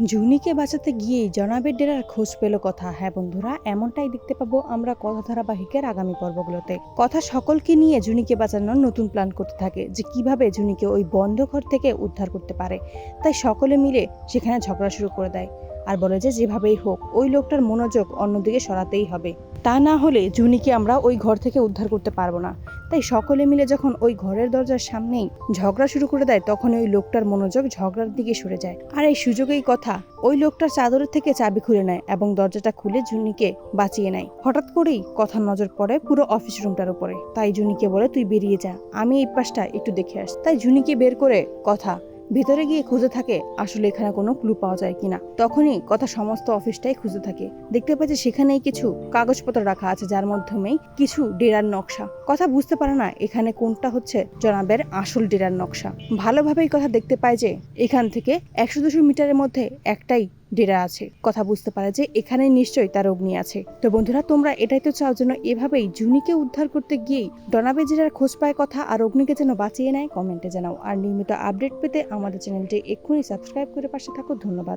জুনিকে বাঁচাতে গিয়েই জনাবের ডেরার খোঁজ পেল কথা। হ্যাঁ বন্ধুরা, এমনটাই দেখতে পাবো আমরা কথা ধারাবাহিকের আগামী পর্বগুলোতে। কথা সকলকে নিয়ে জুনিকে বাঁচানোর নতুন প্ল্যান করতে থাকে যে কীভাবে জুনিকে ওই বন্ধ ঘর থেকে উদ্ধার করতে পারে। তাই সকলে মিলে সেখানে ঝগড়া শুরু করে দেয়। আর বলে যে যেভাবেই হোক, ওই লোকটার মনোযোগ অন্যদিকে সরাতেই হবে। তা না হলে জুনিকে আমরা ওই ঘর থেকে উদ্ধার করতে পারব না। তাই সকলে মিলে যখন ওই ঘরের দরজার সামনেই ঝগড়া শুরু করে দেয় তখন ওই লোকটার মনোযোগ ঝগড়ার দিকে সরে যায়। আর এই সুযোগেই কথা, ওই লোকটার চাদরের থেকে চাবি খুলে নেয় এবং দরজাটা খুলে জুনিকে বাঁচিয়ে নেয়। হঠাৎ করেই কথার নজর পড়ে পুরো অফিস রুমটার উপরে। তাই জুনিকে বলে, তুই বেরিয়ে যা, আমি এই পাশটা একটু দেখে আস তাই জুনিকে বের করে, কথা ভেতরে গিয়ে খুঁজে থাকে আসলে এখানে কোনো ক্লু পাওয়া যায় কিনা। তখনই কথা সমস্ত অফিসটাই খুঁজে থাকে। দেখতে পাচ্ছে সেখানেই কিছু কাগজপত্র রাখা আছে, যার মাধ্যমেই কিছু ডেরার নকশা। কথা বুঝতে পারে না এখানে কোনটা হচ্ছে জনাবের আসল ডেরার নকশা। ভালোভাবেই কথা দেখতে পায় যে এখান থেকে একশো দুশো মিটারের মধ্যে একটাই ডেরা আছে। কথা বুঝতে পারে যে এখানে নিশ্চয়ই তার অগ্নি আছে। তো বন্ধুরা, তোমরা এটাই তো চাও যেন এভাবেই জুনিকে উদ্ধার করতে গিয়েই ডনাবে জেরার খোঁজ পায় কথা আর অগ্নিকে যেন বাঁচিয়ে নেয় কমেন্টে জানাও। আর নিয়মিত আপডেট পেতে আমাদের চ্যানেলটি এক্ষুনি সাবস্ক্রাইব করে পাশে থাকো। ধন্যবাদ।